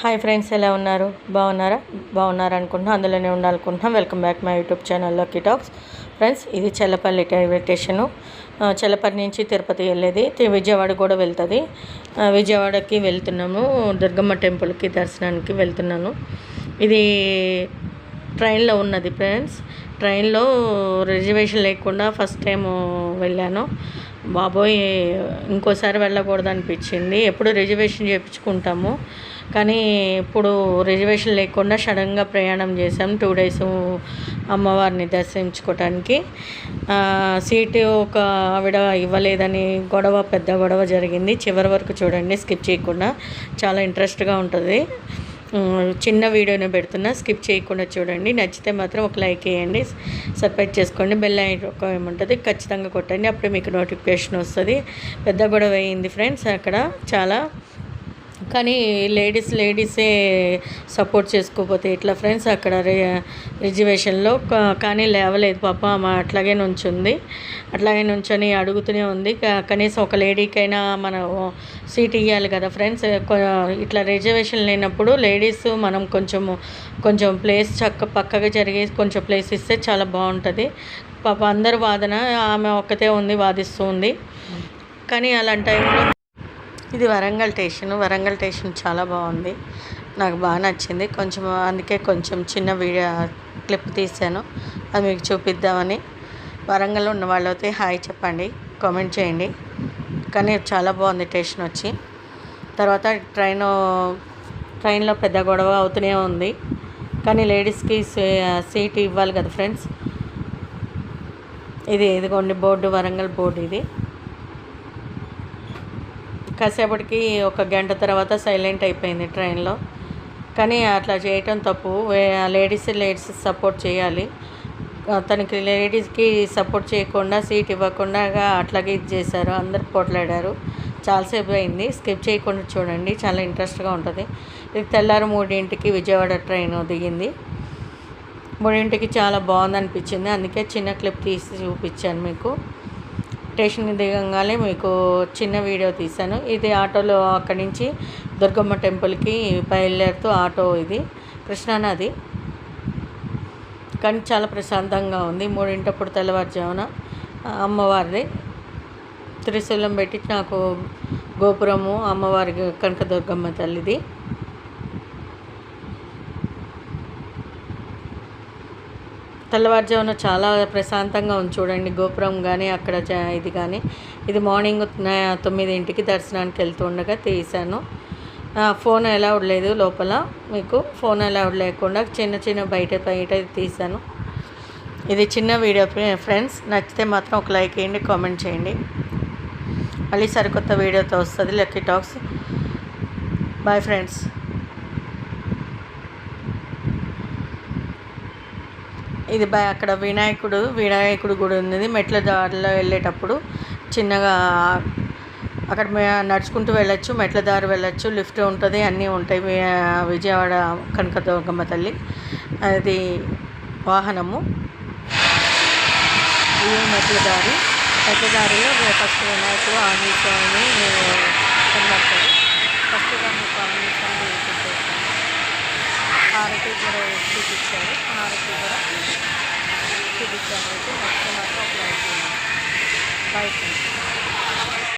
Hi friends ఎలా ఉన్నారు? బాగున్నారా? బాగున్నారు అనుకుంటున్నాం అందులోనే ఉండాలనుకుంటున్నాం. వెల్కమ్ బ్యాక్ మై యూట్యూబ్ ఛానల్లోకి టాక్స్. ఫ్రెండ్స్ ఇది చెల్లపల్లి రైల్వే స్టేషను చెల్లపల్లి నుంచి తిరుపతి వెళ్ళేది. విజయవాడ కూడా వెళ్తుంది. విజయవాడకి వెళ్తున్నాము. దుర్గమ్మ టెంపుల్కి దర్శనానికి వెళ్తున్నాను. ఇది ట్రైన్లో ఉన్నది ఫ్రెండ్స్. ట్రైన్లో రిజర్వేషన్ లేకుండా ఫస్ట్ టైం వెళ్ళాను. బాబోయ్ ఇంకోసారి వెళ్ళకూడదు అనిపించింది. ఎప్పుడు రిజర్వేషన్ చేయించుకుంటాము. కానీ ఇప్పుడు రిజర్వేషన్ లేకుండా సడన్గా ప్రయాణం చేసాం టూ డేస్ అమ్మవారిని దర్శించుకోవటానికి సీటు ఒక ఆవిడ ఇవ్వలేదని గొడవ పెద్ద గొడవ జరిగింది. చివరి వరకు చూడండి స్కిప్ చేయకుండా. చాలా ఇంట్రెస్ట్గా ఉంటుంది. చిన్న వీడియోనే పెడుతున్నా. స్కిప్ చేయకుండా చూడండి. నచ్చితే మాత్రం ఒక లైక్ వేయండి. సబ్స్క్రైబ్ చేసుకోండి. బెల్ ఒక ఏముంటుంది? ఖచ్చితంగా కొట్టండి. అప్పుడే మీకు నోటిఫికేషన్ వస్తుంది. పెద్ద గొడవ అయింది ఫ్రెండ్స్. అక్కడ చాలా కానీ లేడీస్ లేడీసే సపోర్ట్ చేసుకోకపోతే ఇట్లా ఫ్రెండ్స్ అక్కడ రి రిజర్వేషన్లో కా- కానీ లేవలేదు పాప ఆమె అట్లాగే నుంచుంది. అట్లాగే నుంచొని అడుగుతూనే ఉంది. కనీసం ఒక లేడీకైనా మన సీట్ ఇవ్వాలి కదా ఫ్రెండ్స్. ఇట్లా రిజర్వేషన్ లేనప్పుడు లేడీస్ మనం కొంచెం కొంచెం ప్లేస్ చక్క పక్కగా జరిగి కొంచెం ప్లేస్ ఇస్తే చాలా బాగుంటుంది. పాప అందరు వాదన ఆమె ఒక్కతే ఉంది వాదిస్తూ ఉంది. కానీ అలాంటి టైంలో ఇది వరంగల్ స్టేషన్. వరంగల్ స్టేషన్ చాలా బాగుంది. నాకు బాగా నచ్చింది. కొంచెం అందుకే కొంచెం చిన్న వీడియో క్లిప్ తీశాను. అది మీకు చూపిద్దామని. వరంగల్లో ఉన్న అయితే హాయ్ చెప్పండి. కామెంట్ చేయండి. కానీ చాలా బాగుంది స్టేషన్ వచ్చి. తర్వాత ట్రైన్ ట్రైన్లో పెద్ద గొడవ అవుతూనే ఉంది. కానీ లేడీస్కి సీట్ ఇవ్వాలి కదా ఫ్రెండ్స్. ఇది ఇదిగోండి బోర్డు వరంగల్ బోర్డు ఇది. కాసేపటికి ఒక గంట తర్వాత సైలెంట్ అయిపోయింది ట్రైన్లో. కానీ అట్లా చేయటం తప్పు. లేడీస్ లేడీస్ సపోర్ట్ చేయాలి. తనకి లేడీస్కి సపోర్ట్ చేయకుండా సీట్ ఇవ్వకుండా అట్లాగే ఇది చేశారు. అందరు పోట్లాడారు. చాలాసేపు అయింది. స్కిప్ చేయకుండా చూడండి. చాలా ఇంట్రెస్ట్గా ఉంటుంది. ఇది తెల్లారు మూడింటికి విజయవాడ ట్రైన్ దిగింది. మూడింటికి చాలా బాగుంది అనిపించింది అందుకే చిన్న క్లిప్ తీసి చూపించాను మీకు. స్టేషన్ దిగంగానే మీకు చిన్న వీడియో తీశాను. ఇది ఆటోలో అక్కడి నుంచి దుర్గమ్మ టెంపుల్కి బయలుదేరుతూ ఆటో ఇది కృష్ణానది కానీ చాలా ప్రశాంతంగా ఉంది. మూడింటప్పుడు తెల్లవారుజామున అమ్మవారిది. త్రిశూలం పెట్టి నాకు గోపురము అమ్మవారి కనకదుర్గమ్మ తల్లిది. తెల్లవారుజామున చాలా ప్రశాంతంగా ఉంది చూడండి. గోపురం కానీ అక్కడ ఇది కానీ ఇది మార్నింగ్ తొమ్మిదింటికి దర్శనానికి వెళ్తుండగా తీశాను. ఫోన్ అలౌడ్ లేదు లోపల మీకు. ఫోన్ అలౌడ్ లేకుండా చిన్న చిన్న బయట బయట తీశాను. ఇది చిన్న వీడియో ఫ్రెండ్స్. నచ్చితే మాత్రం ఒక లైక్ వేయండి కామెంట్ చేయండి. మళ్ళీ సరికొత్త వీడియోతో వస్తుంది లక్కీ టాక్స్. Bye friends. ఇది బై అక్కడ వినాయకుడు వినాయకుడు గుడి ఉంది మెట్ల దారిలో వెళ్ళేటప్పుడు చిన్నగా అక్కడ నడుచుకుంటూ వెళ్ళొచ్చు మెట్ల దారి వెళ్ళొచ్చు. లిఫ్ట్ ఉంటుంది అన్నీ ఉంటాయి. విజయవాడ కనకదుర్గమ్మ తల్లి. అది వాహనము. ఇది మెట్ల దారి. మెట్ల దారిలో ఫస్ట్ వినాయకుడు ఆంజనేయ స్వామిని కనబడతాడు. మీకు ఆంజనేయ స్వామి చూపించేస్తాను హారతి కూడా చూపించారు హారతి కూడా చూపించాను అయితే నెక్స్ట్ మాత్రం ఒక లైక్ బాయ్ ఫ్రెండ్స్